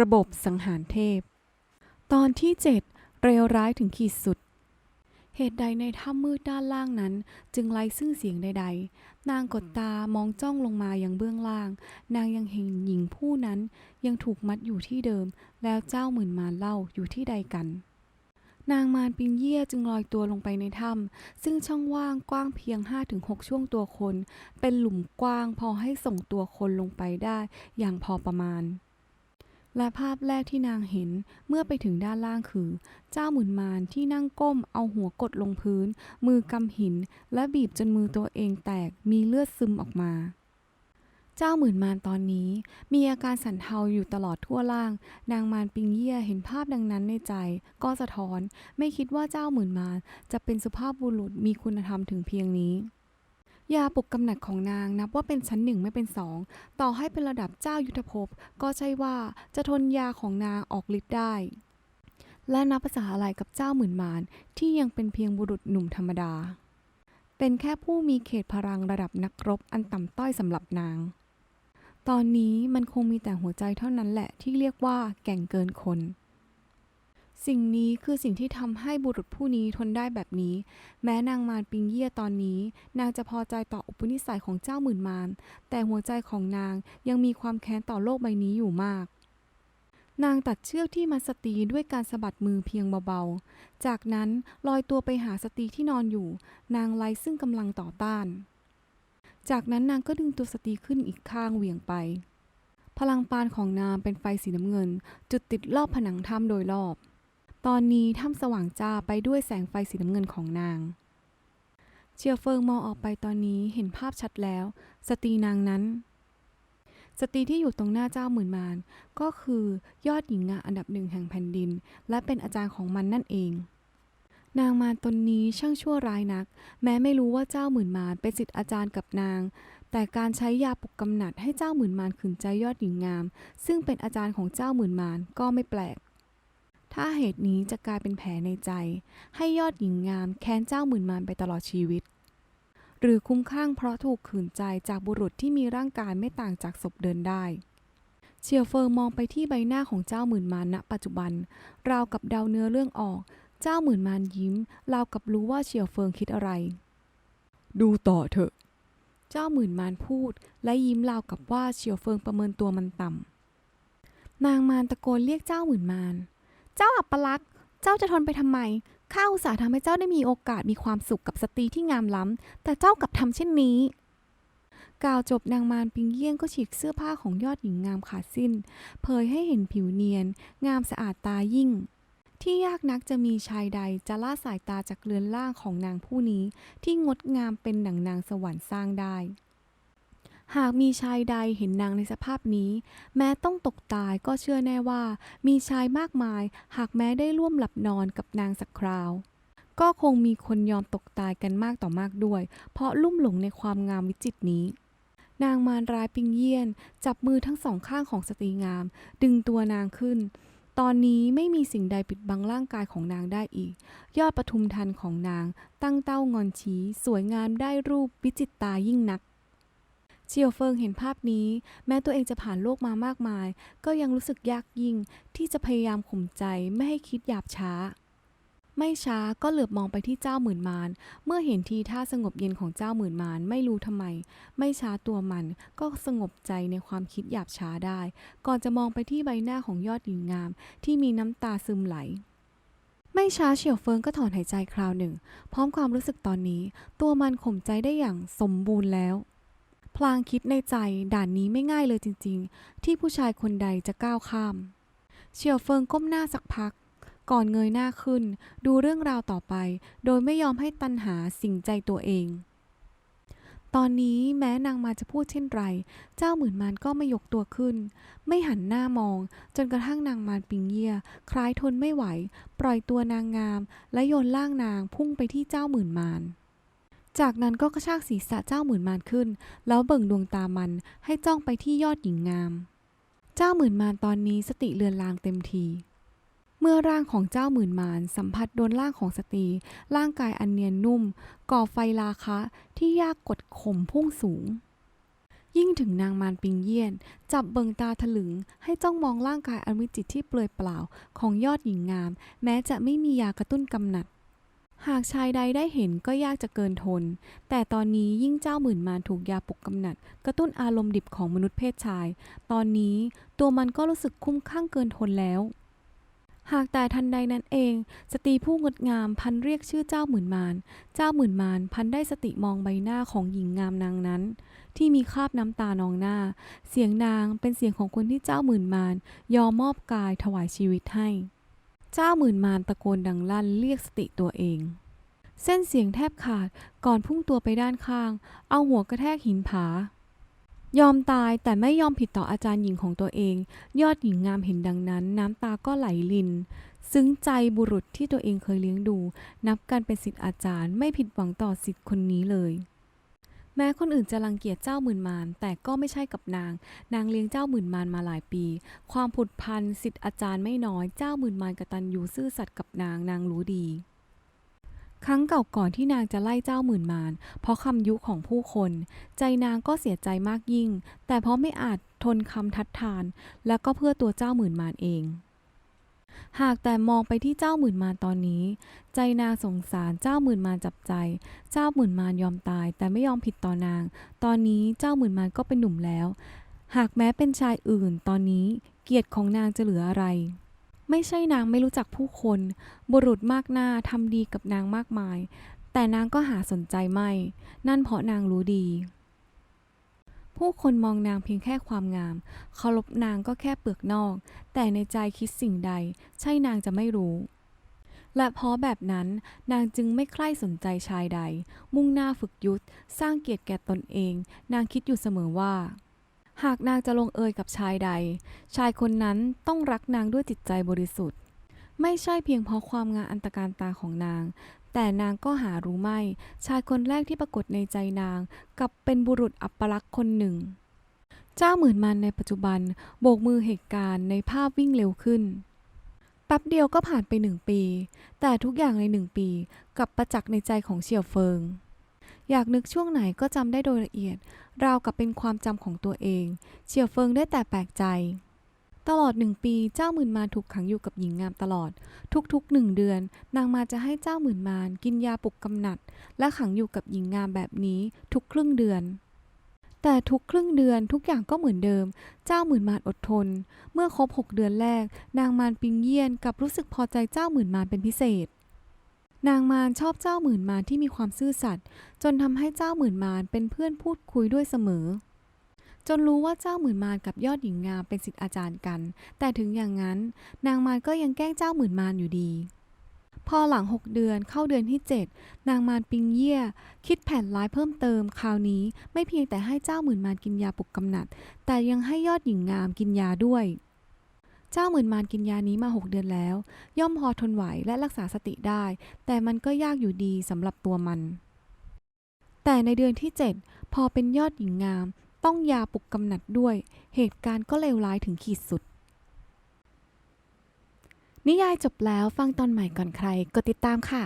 ระบบสังหารเทพ ตอนที่ 7 เร็วร้ายถึงขีดสุด เหตุใดในถ้ำมืดด้านล่างนั้น จึงไร้ซึ่งเสียงใด ๆ นางกดตามองจ้องลงมายังเบื้องล่าง นางยังเห็นหญิงผู้นั้นยังถูกมัดอยู่ที่เดิม แล้วเจ้าหมื่นมารเล่าอยู่ที่ใดกัน นางมารปิงเยี่ยจึงลอยตัวลงไปในถ้ำซึ่งช่องว่างกว้างเพียง 5-6 ช่วงตัวคน เป็นหลุมกว้างพอให้ส่งตัวคนลงไปได้อย่างพอประมาณ และภาพแรกที่นางเห็นเมื่อไปถึงด้านล่างคือ เจ้าหมุนมารที่นั่งก้มเอาหัวกดลงพื้น มือกำหิน และบีบจนมือตัวเองแตกมีเลือดซึมออกมา เจ้าหมื่นมารตอนนี้ มีอาการสั่นเทาอยู่ตลอดทั่วล่าง นางมารปิงเยี่ยเห็นภาพดังนั้นในใจ ก็สะท้อน ไม่คิดว่าเจ้าหมื่นมารจะเป็นสุภาพบุรุษมีคุณธรรมถึงเพียงนี้ ยาปลุกกำหนัดของนางนับว่าเป็นชั้นหนึ่งไม่เป็นสอง ต่อให้เป็นระดับเจ้ายุทธภพ ก็ใช่ว่าจะทนยาของนางออกฤทธิ์ได้ และนับภาษาอะไรกับเจ้าหมื่นมารที่ยังเป็นเพียงบุรุษหนุ่มธรรมดา เป็นแค่ผู้มีเขตพลังระดับนักรบอันต่ำต้อยสำหรับนาง ตอนนี้มันคงมีแต่หัวใจเท่านั้นแหละที่เรียกว่าแก่งเกินคน สิ่งนี้คือสิ่งที่ทำให้บุรุษผู้นี้ทนได้แบบนี้ แม้นางมารปิงเยี่ยตอนนี้ นางจะพอใจต่ออุปนิสัยของเจ้าหมื่นมาร แต่หัวใจของนางยังมีความแค้นต่อโลกใบนี้อยู่มาก นางตัดเชือกที่มัสตีด้วยการสะบัดมือเพียงเบาๆ จากนั้นลอยตัวไปหาสตีที่นอนอยู่ นางไลซึ่งกำลังต่อต้าน จากนั้นนางก็ดึงตัวสตีขึ้นอีกข้างเหวี่ยงไป พลังปานของนางเป็นไฟสีน้ำเงิน จุดติดรอบผนังถ้ำโดยรอบ ตอนนี้ถ้ำสว่างจ้าไปด้วยแสงไฟสีน้ำเงินของนาง เชียวเฟิงมองออกไปตอนนี้เห็นภาพชัดแล้ว สตรีนางนั้น สตรีที่อยู่ตรงหน้าเจ้าหมื่นมารก็คือยอดหญิงงามอันดับหนึ่งแห่งแผ่นดิน และเป็นอาจารย์ของมันนั่นเอง นางมารตนนี้ช่างชั่วร้ายนัก แม้ไม่รู้ว่าเจ้าหมื่นมารเป็นศิษย์อาจารย์กับนาง แต่การใช้ยาปลุกกำหนัดให้เจ้าหมื่นมารขืนใจยอดหญิงงาม ซึ่งเป็นอาจารย์ของเจ้าหมื่นมารก็ไม่แปลก ถ้าเหตุนี้จะกลายเป็นแผลในใจ ให้ยอดหญิงงามแค้นเจ้าหมื่นมารไปตลอดชีวิต หรือคุ้มข้างเพราะถูกขืนใจจากบุรุษที่มีร่างกายไม่ต่างจากศพเดินได้ เชียวเฟิงมองไปที่ใบหน้าของเจ้าหมื่นมารณปัจจุบัน ราวกับเดาเนื้อเรื่องออก เจ้าหมื่นมารยิ้ม ราวกับรู้ว่าเชียวเฟิงคิดอะไร ดูต่อเถอะ เจ้าหมื่นมารพูด และยิ้มราวกับว่าเชียวเฟิงประเมินตัวมันต่ำนางมารตะโกนเรียกเจ้าหมื่นมาร เจ้าอัปลักษ์เจ้าจะทนไปทำไม ข้าอุตส่าห์ทำให้เจ้าได้มีโอกาสมีความสุขกับสตรีที่งามล้ำ แต่เจ้ากลับทำเช่นนี้ กล่าวจบนางมารปิงเยี่ยงก็ฉีกเสื้อผ้าของยอดหญิงงามขาดสิ้น เผยให้เห็นผิวเนียน งามสะอาดตายิ่ง ที่ยากนักจะมีชายใดจะล่าสายตาจากเรือนล่างของนางผู้นี้ ที่งดงามเป็นหนังนางสวรรค์สร้างได้ หากมีชายใดเห็นนางในสภาพนี้ แม้ต้องตกตายก็เชื่อแน่ว่า มีชายมากมาย หากแม้ได้ร่วมหลับนอนกับนางสักคราว ก็คงมีคนยอมตกตายกันมากต่อมากด้วย เพราะลุ่มหลงในความงามวิจิตรนี้นางมารร้ายปิงเยียน จับมือทั้งสองข้างของสตรีงาม ดึงตัวนางขึ้น ตอนนี้ไม่มีสิ่งใดปิดบังร่างกายของนางได้อีก ยอดปทุมทันของนางตั้งเต้างอนชี้ สวยงามได้รูปวิจิตตายิ่งนัก เชียวเฟิงเห็นภาพนี้ แม้ตัวเองจะผ่านโลกมามากมาย ก็ยังรู้สึกยากยิ่งที่จะพยายามข่มใจไม่ให้คิดหยาบช้า ไม่ช้าก็เหลือบมองไปที่เจ้าหมื่นมารเมื่อเห็นทีท่าสงบเย็นของเจ้าหมื่นมารไม่รู้ทำไม ไม่ช้าตัวมันก็สงบใจในความคิดหยาบช้าได้ ก่อนจะมองไปที่ใบหน้าของยอดหญิงงาม ที่มีน้ำตาซึมไหลไม่ช้าเฉียวเฟิงก็ถอนหายใจคราวหนึ่ง พร้อมความรู้สึกตอนนี้ ตัวมันข่มใจได้อย่างสมบูรณ์แล้ว พลางคิดในใจด่านนี้ไม่ง่ายเลยจริงๆ ที่ผู้ชายคนใดจะก้าวข้าม เฉียวเฟิงก้มหน้าสักพัก ก่อนเงยหน้าขึ้น ดูเรื่องราวต่อไป โดยไม่ยอมให้ตันหาสิ่งใจตัวเอง ตอนนี้แม้นางมาจะพูดเช่นไร เจ้าหมื่นมารก็ไม่ยกตัวขึ้น ไม่หันหน้ามอง จนกระทั่งนางมารปิงเยี่ยคล้ายทนไม่ไหว ปล่อยตัวนางงาม และโยนล่างนางพุ่งไปที่เจ้าหมื่นมาร จากนั้นก็กระชากศีรษะเจ้าหมื่นมารขึ้น แล้วเบิ่งดวงตามันให้จ้องไปที่ยอดหญิงงาม เจ้าหมื่นมารตอนนี้สติเลือนลางเต็มที เมื่อร่างของเจ้าหมื่นมารสัมผัสโดนร่างของสตรี ร่างกายอันเนียนนุ่ม ก่อไฟราคะที่ยากกดข่มพุ่งสูง ยิ่งถึงนางมารปิงเยี่ยน จับเบิงตาถลึงให้จ้องมองร่างกายอันวิจิตที่เปลือยเปล่าของยอดหญิงงาม แม้จะไม่มียากระตุ้นกำหนัด หากชายใดได้เห็นก็ยากจะเกินทน แต่ตอนนี้ยิ่งเจ้าหมื่นมารถูกยาปลุกกำหนัด กระตุ้นอารมณ์ดิบของมนุษย์เพศชาย ตอนนี้ตัวมันก็รู้สึกคุ้มข้างเกินทนแล้ว หากแต่ทันใดนั้นเอง สตรีผู้งดงามพันเรียกชื่อเจ้าหมื่นมาร เจ้าหมื่นมารพันได้สติมองใบหน้าของหญิงงามนางนั้น ที่มีคราบน้ำตานองหน้า เสียงนางเป็นเสียงของคนที่เจ้าหมื่นมารยอมมอบกายถวายชีวิตให้ เจ้าหมื่นมารตะโกนดังลั่นเรียกสติตัวเอง เส้นเสียงแทบขาดก่อนพุ่งตัวไปด้านข้าง เอาหัวกระแทกหินผา ยอมตายแต่ไม่ยอมผิดต่ออาจารย์หญิงของตัวเอง ยอดหญิงงามเห็นดังนั้น น้ำตาก็ไหลลิน ซึ้งใจบุรุษที่ตัวเองเคยเลี้ยงดู นับกันเป็นสิทธิ์อาจารย์ไม่ผิดหวังต่อสิทธิ์คนนี้เลย แม้คนอื่นจะรังเกียจเจ้าหมื่นมารแต่ก็ไม่ใช่กับนาง นางเลี้ยงเจ้าหมื่นมารมาหลายปี ความผุดพันสิทธิ์อาจารย์ไม่น้อยเจ้าหมื่นมารกตัญญูซื่อสัตย์กับนางนางรู้ดีครั้งเก่าก่อนที่นางจะไล่เจ้าหมื่นมารเพราะคำยุของผู้คน ใจนางก็เสียใจมากยิ่ง แต่เพราะไม่อาจทนคำทัดทาน และก็เพื่อตัวเจ้าหมื่นมารเอง หากแต่มองไปที่เจ้าหมื่นมารตอนนี้ ใจนางสงสารเจ้าหมื่นมารจับใจ เจ้าหมื่นมารยอมตาย แต่ไม่ยอมผิดต่อนาง ตอนนี้เจ้าหมื่นมารก็เป็นหนุ่มแล้ว หากแม้เป็นชายอื่นตอนนี้เกียรติของนางจะเหลืออะไร ไม่ใช่นางไม่รู้จักผู้คน บุรุษมากหน้าทำดีกับนางมากมาย แต่นางก็หาสนใจไม่ นั่นเพราะนางรู้ดี ผู้คนมองนางเพียงแค่ความงาม เคารพนางก็แค่เปลือกนอก แต่ในใจคิดสิ่งใด ใช่นางจะไม่รู้ และเพราะแบบนั้นนางจึงไม่ใคร่สนใจชายใด มุ่งหน้าฝึกยุทธสร้างเกียรติแก่ตนเอง นางคิดอยู่เสมอว่า หากนางจะลงเอยกับชายใด ชายคนนั้นต้องรักนางด้วยจิตใจบริสุทธิ์ ไม่ใช่เพียงเพราะความงามอันตรการตาของนาง แต่นางก็หารู้ไม่ ชายคนแรกที่ปรากฏในใจนางกับเป็นบุรุษอัปลักษณ์คนหนึ่ง เจ้าหมื่นมันในปัจจุบันโบกมือเหตุการณ์ในภาพวิ่งเร็วขึ้นแป๊บเดียวก็ผ่านไปหนึ่งปี แต่ทุกอย่างในหนึ่งปีกับประจักษ์ในใจของเฉียวเฟิง อยากนึกช่วงไหนก็จำได้โดยละเอียด ราวกับเป็นความจำของตัวเอง เฉียวเฟิงได้แต่แปลกใจ ตลอดหนึ่งปีเจ้าหมื่นมารถูกขังอยู่กับหญิงงามตลอด ทุกๆหนึ่งเดือน นางมาจะให้เจ้าหมื่นมารกินยาปลุกกำหนัด และขังอยู่กับหญิงงามแบบนี้ทุกครึ่งเดือน แต่ทุกครึ่งเดือนทุกอย่างก็เหมือนเดิม เจ้าหมื่นมารอดทน เมื่อครบหกเดือนแรก นางมารปิงเยี่ยนกับรู้สึกพอใจเจ้าหมื่นมารเป็นพิเศษนางมารชอบเจ้าหมื่นมารที่มีความซื่อสัตย์จนทำให้เจ้าหมื่นมารเป็นเพื่อนพูดคุยด้วยเสมอ จนรู้ว่าเจ้าหมื่นมารกับยอดหญิงงามเป็นศิษย์อาจารย์กัน แต่ถึงอย่างนั้น นางมารก็ยังแกล้งเจ้าหมื่นมารอยู่ดี พอหลัง 6 เดือนเข้าเดือนที่ 7 นางมารปิงเย่คิดแผนร้ายเพิ่มเติม คราวนี้ไม่เพียงแต่ให้เจ้าหมื่นมารกินยาปลุกกำหนัด แต่ยังให้ยอดหญิงงามกินยาด้วยเจ้าหมื่นมารกินยานี้มา 6 เดือนแล้ว ย่อมพอทนไหวและรักษาสติได้ แต่มันก็ยากอยู่ดีสำหรับตัวมัน แต่ในเดือนที่ 7 พอเป็นยอดหญิงงาม ต้องยาปลุกกำหนัดด้วย เหตุการณ์ก็เลวร้ายถึงขีดสุด นิยายจบแล้วฟังตอนใหม่ก่อนใครกดติดตามค่ะ